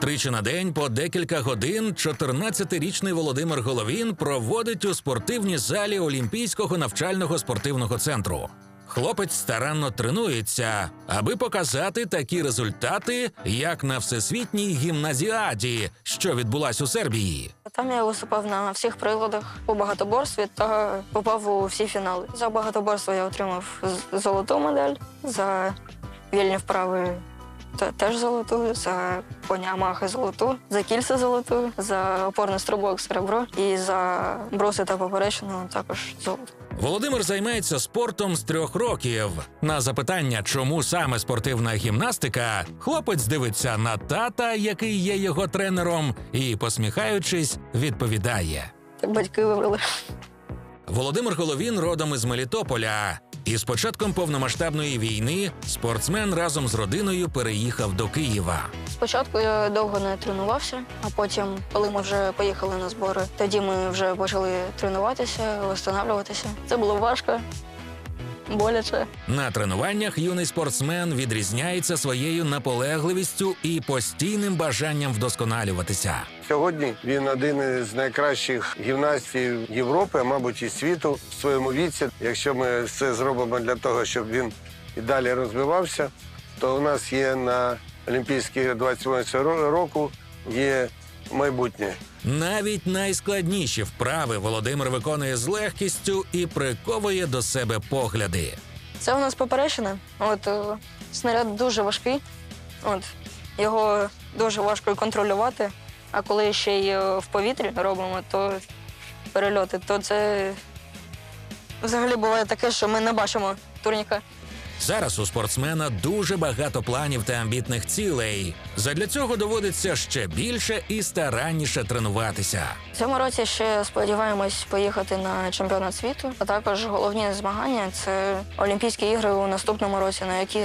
Тричі на день по декілька годин 14-річний Володимир Головін проводить у спортивній залі Олімпійського навчального спортивного центру. Хлопець старанно тренується, аби показати такі результати, як на всесвітній гімназіаді, що відбулась у Сербії. Там я виступав на всіх приладах по багатоборстві та попав у всі фінали. За багатоборство я отримав золоту медаль, за вільні вправи теж золоту, за коня махи золоту, за кільце золоту, за опорний стрибок серебро і за бруси та поперечину також золото. Володимир займається спортом з трьох років. На запитання, чому саме спортивна гімнастика, хлопець дивиться на тата, який є його тренером, і, посміхаючись, відповідає. Так батьки вибрали. Володимир Головін родом із Мелітополя. І з початком повномасштабної війни спортсмен разом з родиною переїхав до Києва. Спочатку я довго не тренувався, а потім, коли ми вже поїхали на збори, тоді ми вже почали тренуватися, встановлюватися. Це було важко, боляче. На тренуваннях юний спортсмен відрізняється своєю наполегливістю і постійним бажанням вдосконалюватися. Сьогодні він один із найкращих гімнастів Європи, а мабуть, і світу в своєму віці. Якщо ми все зробимо для того, щоб він і далі розвивався, то у нас є на Олімпійські 28 року є майбутнє. Навіть найскладніші вправи Володимир виконує з легкістю і приковує до себе погляди. Це у нас поперечина. От е, снаряд дуже важкий. От його дуже важко і контролювати. А коли ще й е, в повітрі робимо, то перельоти, то це взагалі буває таке, що ми не бачимо турніка. Зараз у спортсмена дуже багато планів та амбітних цілей. Задля цього доводиться ще більше і старанніше тренуватися. В цьому році ще сподіваємось поїхати на чемпіонат світу. А також головні змагання це Олімпійські ігри у наступному році, на які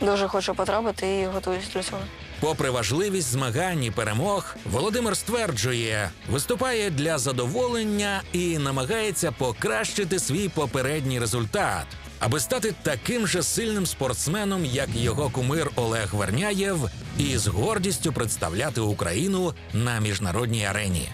дуже хочу потрапити і готуюсь для цього. Попри важливість змагань і перемог, Володимир стверджує, виступає для задоволення і намагається покращити свій попередній результат, аби стати таким же сильним спортсменом, як його кумир Олег Верняєв, і з гордістю представляти Україну на міжнародній арені.